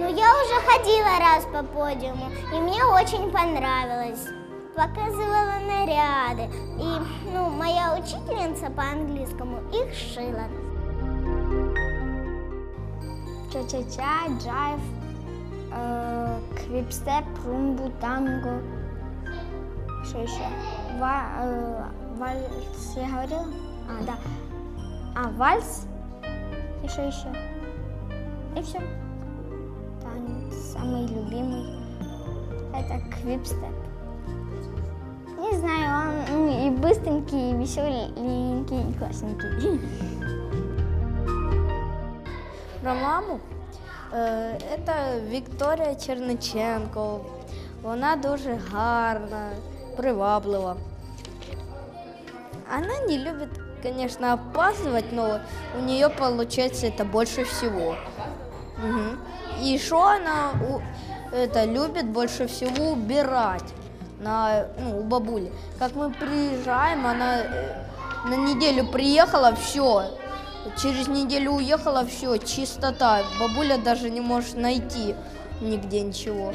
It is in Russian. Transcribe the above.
Ну, я уже ходила раз по подиуму, и мне очень понравилось. Показывала наряды. И, ну, моя учительница по английскому их шила. Ча-ча-ча, джайв, е, квіпстеп, румбу, танго. Що ще? Ва, е, вальс, я говорила? А, да. А, вальс. И что еще? И все. Самый любимый. Это квипстеп. Не знаю, он ну, и быстренький, и веселенький, и классненький. Про маму е, це Вікторія Черниченко. Вона дуже гарна, приваблива. Она не любит, конечно, опаздывать, но у нее получается это больше всего. Мгм. И что она это любит больше всего убирать на, ну, у бабули. Как мы приезжаем, она э, на неделю приехала, все. Через неделю уехала, все, чистота. Бабуля даже не может найти нигде ничего.